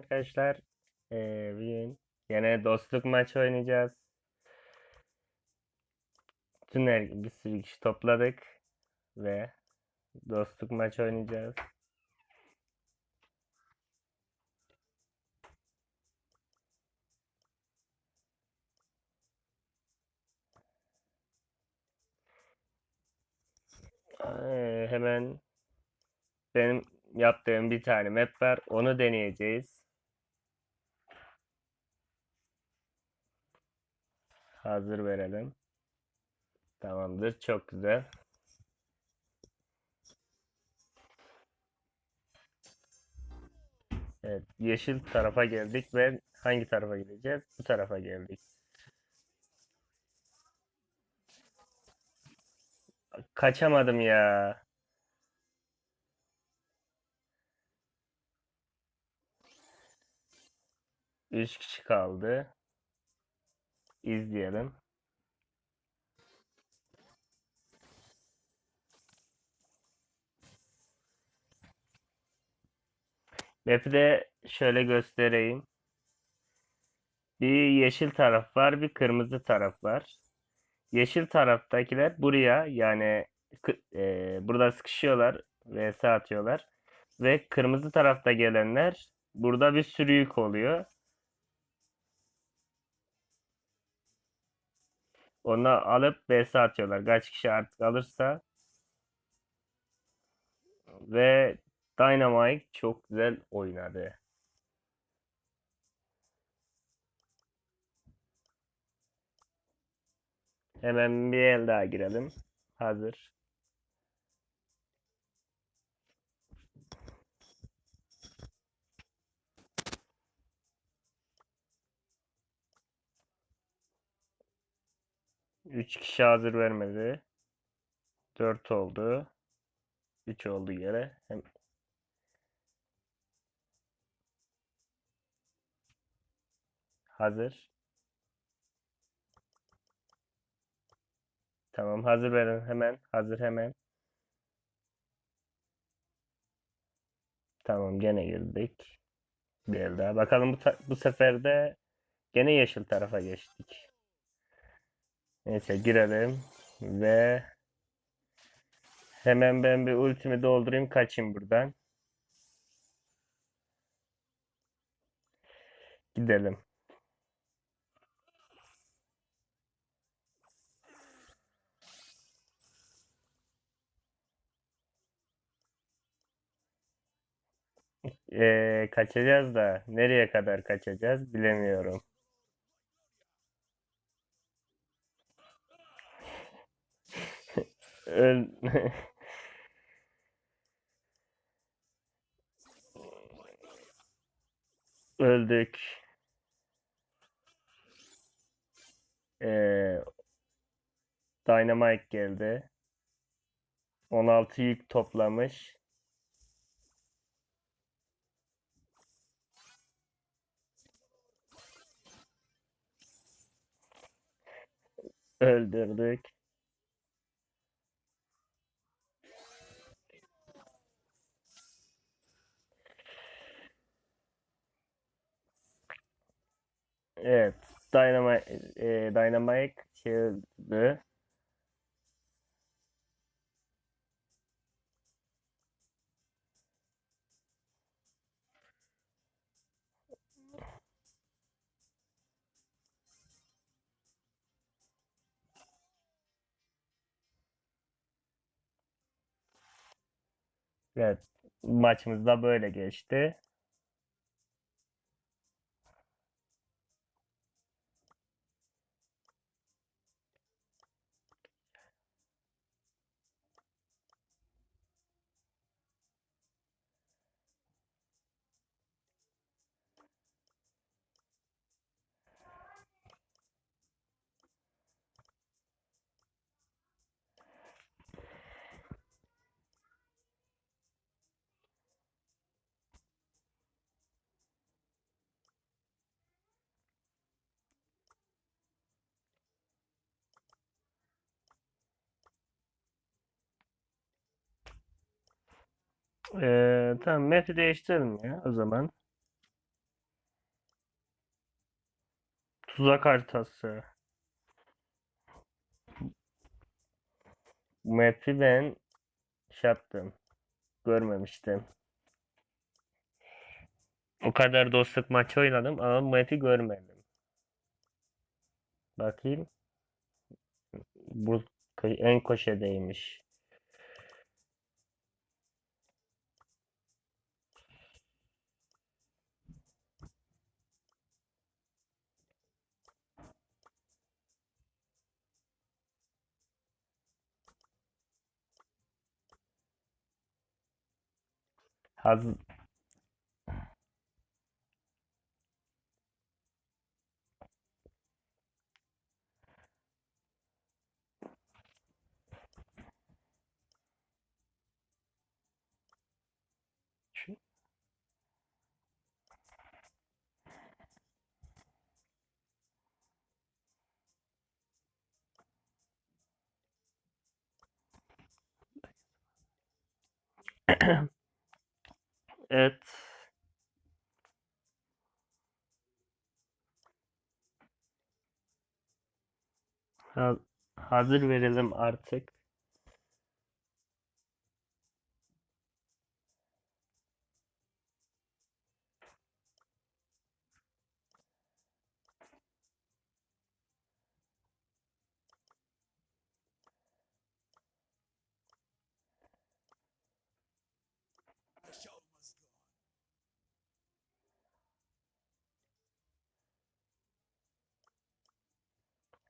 Arkadaşlar bugün yine dostluk maçı oynayacağız. Bütün her, bir sürü kişi topladık ve dostluk maçı oynayacağız. Eee, hemen benim yaptığım bir tane map var. Onu deneyeceğiz. Hazır verelim. Tamamdır. Çok güzel. Evet, yeşil tarafa geldik ve hangi tarafa gideceğiz? Bu tarafa geldik. Kaçamadım ya. Üç kişi kaldı. İzleyelim. Map'i de şöyle göstereyim. Bir yeşil taraf var, bir kırmızı taraf var. Yeşil taraftakiler buraya yani e, burada sıkışıyorlar ve atıyorlar. Ve kırmızı tarafta gelenler burada bir sürü yük oluyor. Onu alıp vs atıyorlar. Kaç kişi artık alırsa. Ve Dynamite çok güzel oynadı. Hemen bir el daha girelim. Hazır. Üç kişi hazır vermedi. Dört oldu. Üç oldu yere. Hem hazır. Tamam hazır verin hemen. Hazır hemen. Tamam gene girdik. Bir daha. Bakalım bu, bu sefer de gene yeşil tarafa geçtik. Neyse girelim ve hemen ben bir ultimi doldurayım kaçayım buradan. Gidelim. Ee, kaçacağız da nereye kadar kaçacağız bilemiyorum. Öl Öldük. Ee, Dynamite geldi. 16 yük toplamış. Öldürdük. Evet. Dynamite, e, Dynamite çığırdı. Evet. Maçımız da böyle geçti. Ee, tamam map'i değiştirelim ya o zaman. Tuzak haritası. Map'i ben şey yaptım. Görmemiştim. O kadar dostluk maçı oynadım ama map'i görmedim. Bakayım. Bu en köşedeymiş. Haz Şu- Evet. Ha- Hazır verelim artık.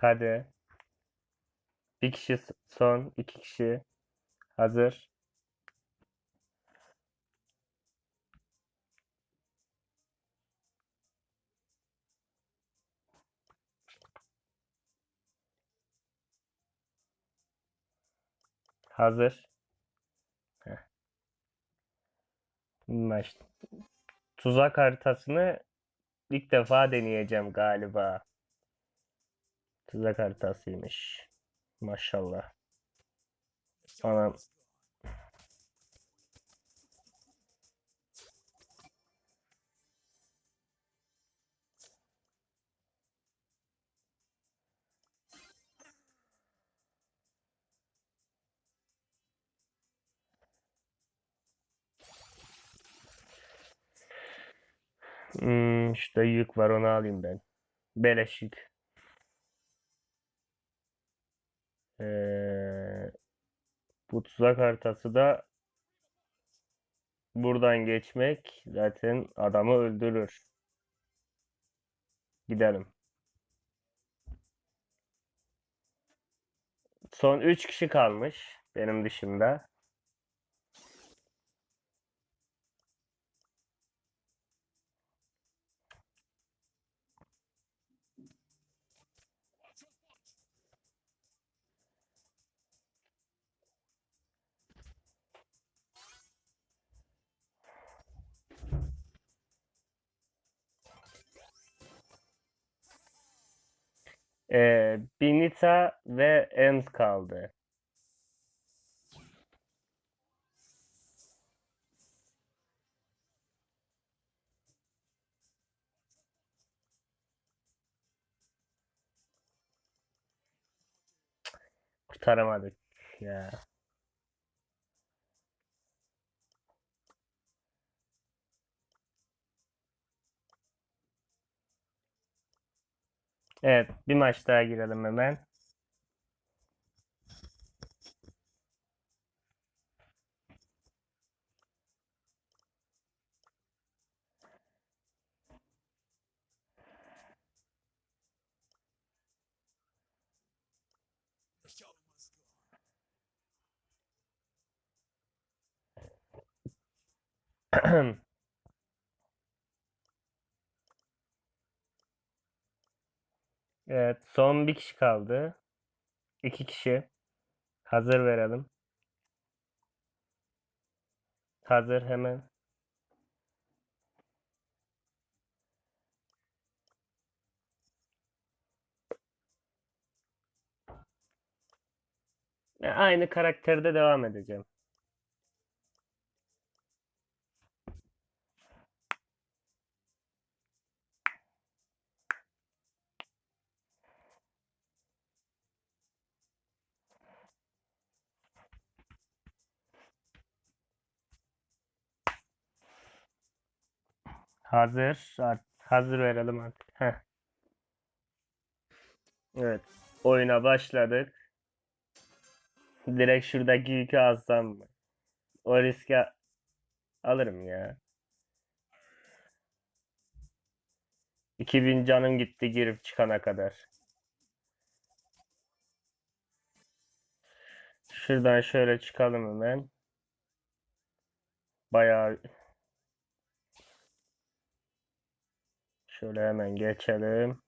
Hadi. Bir kişi son, iki kişi. Hazır. Hazır. Heh. Tuzak haritasını ilk defa deneyeceğim galiba. Tuzak haritasıymış. Maşallah. Anam. Hmm, işte yük var onu alayım ben. Beleş. Bu tuzak haritası da buradan geçmek zaten adamı öldürür. Gidelim. Son 3 kişi kalmış benim dışımda. Ee, Binita ve Ems kaldı. Kurtaramadık ya. Evet, bir maç daha girelim hemen. Evet, son bir kişi kaldı. İki kişi. Hazır verelim. Hazır hemen. Ya, Aynı karakterde devam edeceğim. Hazır. Hazır verelim artık. Heh. Evet. Oyuna başladık. Direkt şuradaki yükü alsam mı? O riski alırım ya. 2000 canım gitti girip çıkana kadar. Şuradan şöyle çıkalım hemen. Bayağı şöyle hemen geçelim.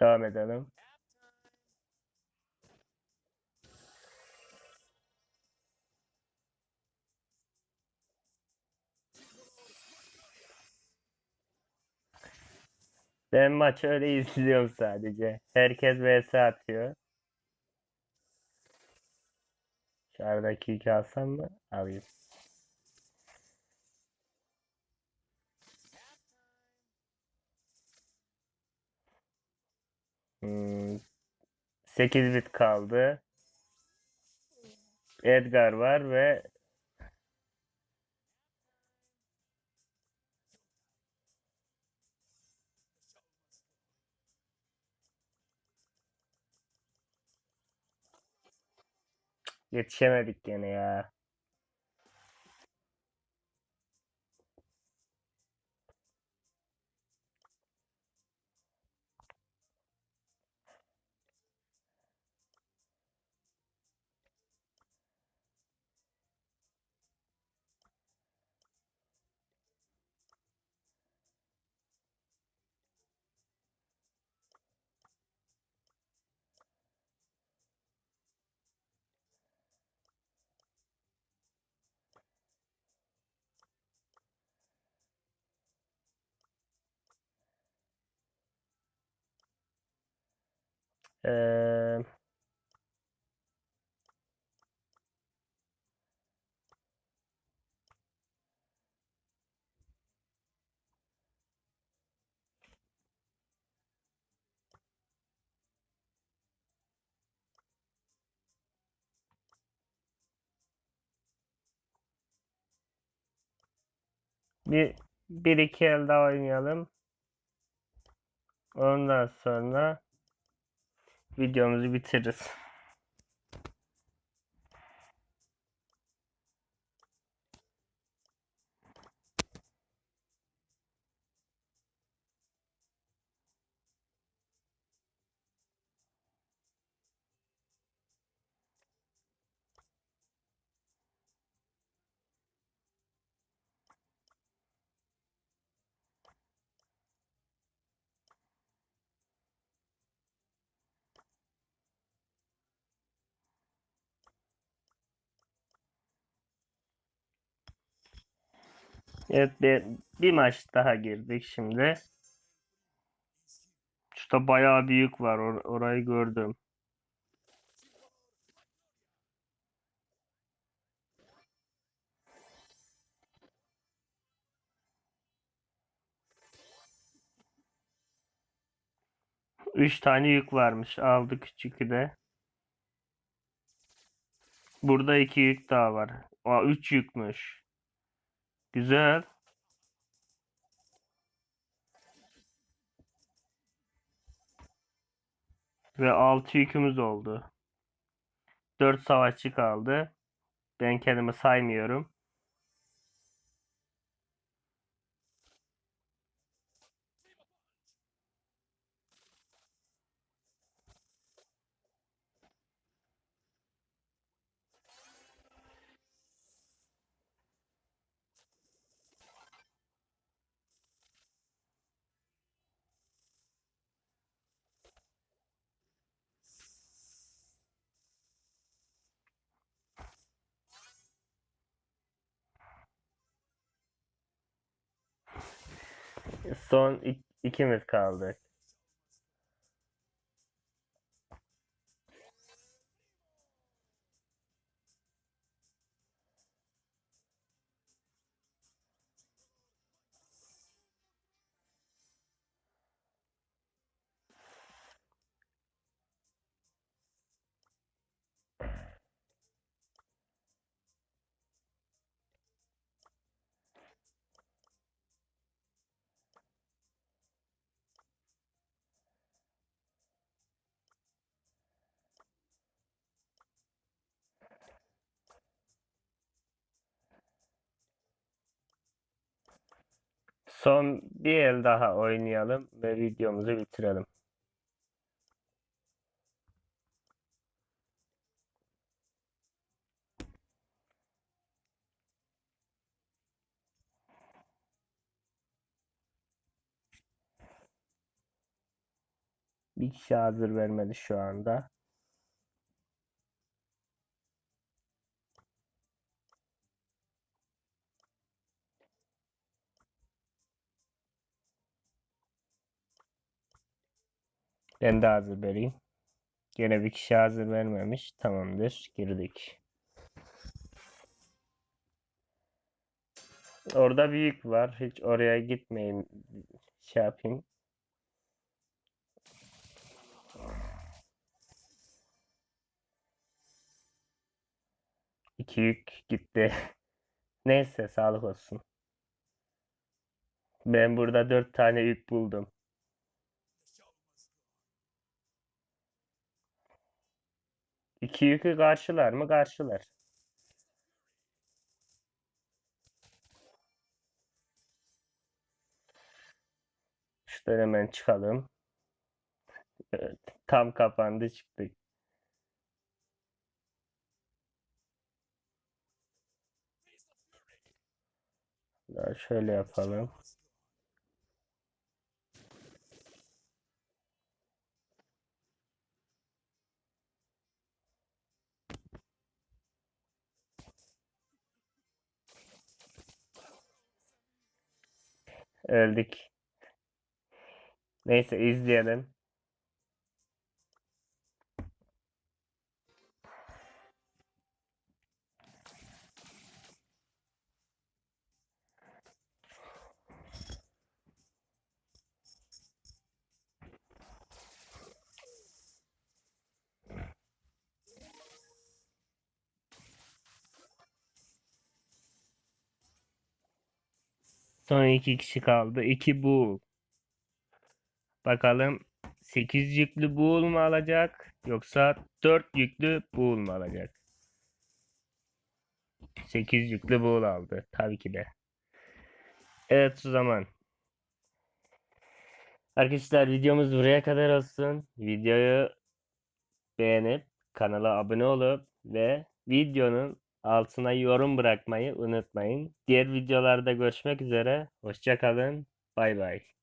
Devam edelim. Ben maçı öyle izliyorum sadece. Herkes vs atıyor. Dışarıdaki yükü alsam mı? Alayım. 8 bit kaldı. Edgar var ve yetişemedik gene ya. Bir, bir iki el daha oynayalım. Ondan sonra videomuzu bitiririz. Evet bir, bir maç daha girdik şimdi. Şurada bayağı büyük var. Or- orayı gördüm. Üç tane yük varmış. Aldık küçükü de. Burada iki yük daha var. Aa, üç yükmüş. Güzel. Ve altı yükümüz oldu. Dört savaşçı kaldı. Ben kendimi saymıyorum. Son ik- ikimiz kaldık. Son bir el daha oynayalım ve videomuzu bitirelim. Bir kişi hazır vermedi şu anda. Ben de hazır vereyim. Gene bir kişi hazır vermemiş. Tamamdır. Girdik. Orada büyük var. Hiç oraya gitmeyin. Şey yapayım. İki yük gitti. Neyse sağlık olsun. Ben burada dört tane yük buldum. İki yükü karşılar mı? Karşılar. Şuradan hemen çıkalım. Evet, tam kapandı çıktık. Daha şöyle yapalım. Öldük. Neyse izleyelim. Son iki kişi kaldı. İki bu. Bakalım 8 yüklü buğul mu alacak yoksa 4 yüklü buğul mu alacak? 8 yüklü buğul aldı tabii ki de. Evet o zaman. Arkadaşlar videomuz buraya kadar olsun. Videoyu beğenip kanala abone olup ve videonun altına yorum bırakmayı unutmayın. Diğer videolarda görüşmek üzere. Hoşça kalın. Bay bay.